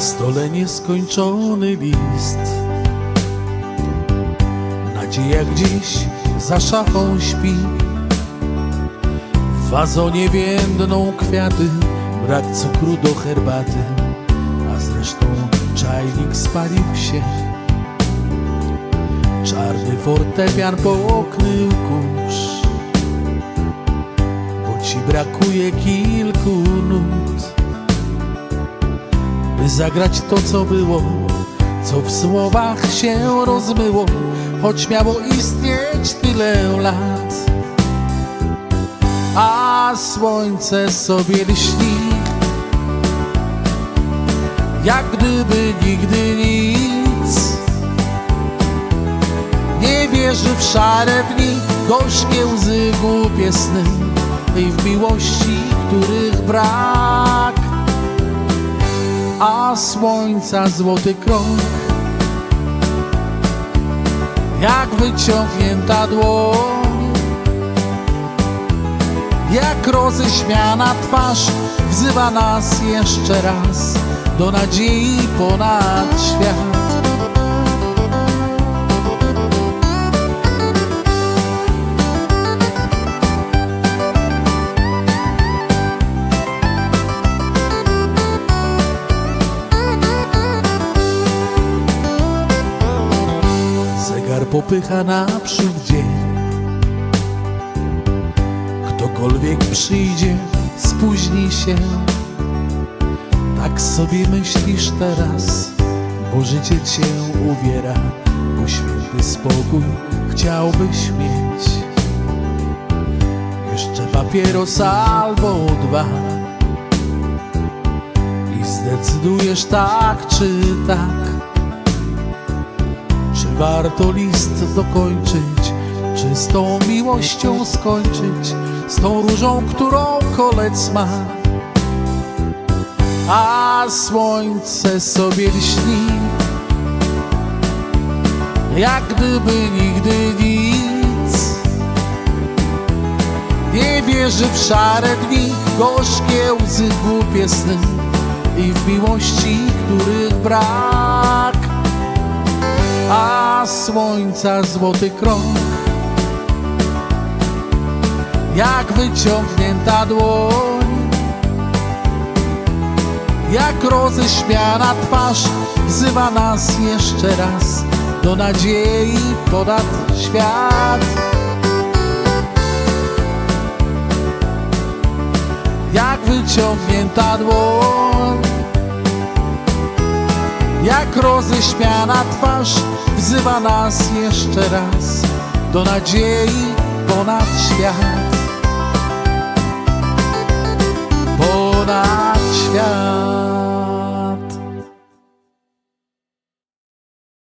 stole nieskończony list. Nadzieja gdzieś za szafą śpi. W wazonie więdną kwiaty, brak cukru do herbaty, a zresztą czajnik spalił się. Czarny fortepian pooknył kurz, bo ci brakuje kilku by zagrać to, co było, co w słowach się rozmyło, choć miało istnieć tyle lat. A słońce sobie lśni, jak gdyby nigdy nic. Nie wierzy w szare dni, gorzkie łzy, głupie sny i w miłości, których brak. A słońca złoty krąg, jak wyciągnięta dłoń, jak roześmiana twarz wzywa nas jeszcze raz do nadziei ponad świat. Popycha naprzód dzień. Ktokolwiek przyjdzie, spóźni się. Tak sobie myślisz teraz Bo życie cię uwiera. Bo święty spokój chciałbyś mieć. Jeszcze papieros albo dwa. I zdecydujesz tak czy tak warto list dokończyć? Czy z tą miłością skończyć? Z tą różą, którą kolec ma? A słońce sobie lśni Jak gdyby nigdy nic Nie wierzy w szare dni Gorzkie łzy, głupie sny I w miłości, których brak słońca złoty krąg. Jak wyciągnięta dłoń. Jak roześmiana twarz wzywa nas jeszcze raz do nadziei ponad świat. Jak wyciągnięta dłoń jak roześmiana twarz wzywa nas jeszcze raz do nadziei ponad świat.